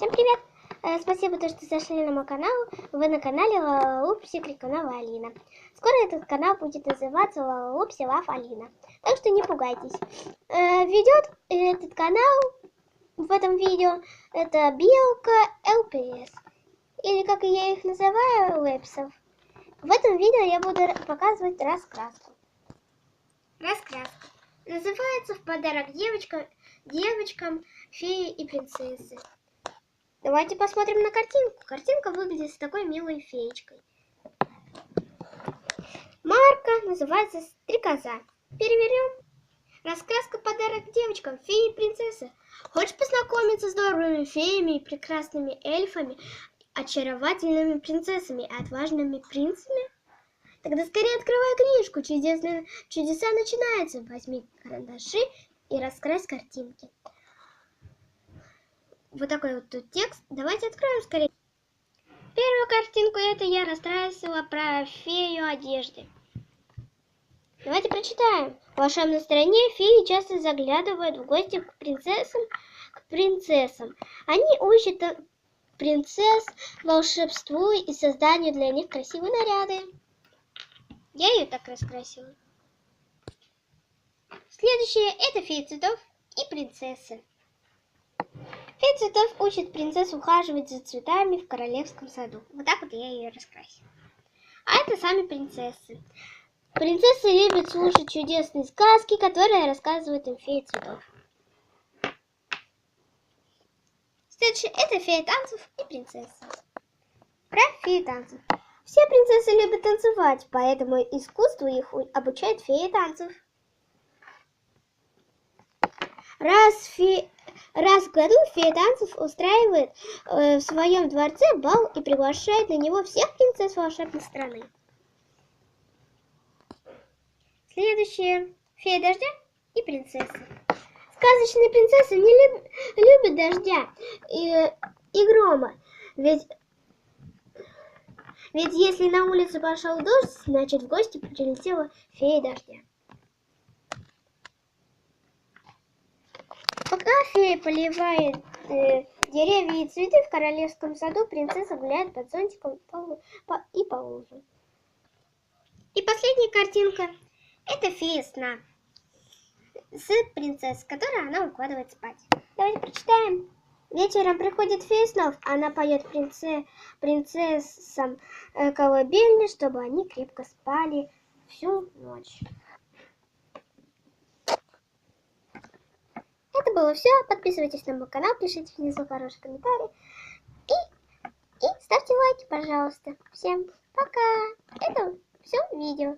Всем привет! Э, Спасибо, то, что зашли на мой канал. Вы на канале Лалалуп Секрет Нова Алина. Скоро этот канал будет называться Лалалуп Лав Алина. Так что не пугайтесь. Э, Ведет этот канал в этом видео это Белка ЛПС. Или как я их называю, Лепсов. В этом видео я буду показывать раскраску. Раскраска. Называется «В подарок девочкам, девочкам феи и принцессы». Давайте посмотрим на картинку. Картинка выглядит с такой милой феечкой. Марка называется «Стрекоза». Перевернем. Раскраска «Подарок девочкам, феи и принцессы». Хочешь познакомиться с добрыми феями и прекрасными эльфами, очаровательными принцессами и отважными принцами? Тогда скорее открывай книжку. Чудесные чудеса начинаются. Возьми карандаши и раскрась картинки. Вот такой вот тут текст. Давайте откроем скорее. Первую картинку это я раскрасила про фею одежды. Давайте прочитаем. В волшебной стране феи часто заглядывают в гости к принцессам, к принцессам. Они учат принцесс волшебству и созданию для них красивые наряды. Я ее так раскрасила. Следующее это феи цветов и принцессы. Фея цветов учит принцессу ухаживать за цветами в королевском саду. Вот так вот я ее раскрасила. А это сами принцессы. Принцессы любят слушать чудесные сказки, которые рассказывают им феи цветов. Следующее это фея танцев и принцессы. Про феи танцев. Все принцессы любят танцевать, поэтому искусству их обучает фея танцев. Раз, фе... Раз в году фея танцев устраивает э, в своем дворце бал и приглашает на него всех принцесс волшебной страны. Следующее. Фея дождя и принцесса. Сказочные принцессы не люб... любят дождя и, и грома, ведь ведь если на улице пошел дождь, значит в гости прилетела фея дождя. Фея поливает э, деревья и цветы в королевском саду, принцесса гуляет под зонтиком по, по, и по лужу. И последняя картинка – это фея сна с принцессой, которую она укладывает спать. Давайте прочитаем. Вечером приходит фея снов, она поет принце, принцессам э, колыбельные, чтобы они крепко спали всю ночь. Это было все. Подписывайтесь на мой канал, пишите внизу хороший комментарий. И, и ставьте лайки, пожалуйста. Всем пока. Это все видео.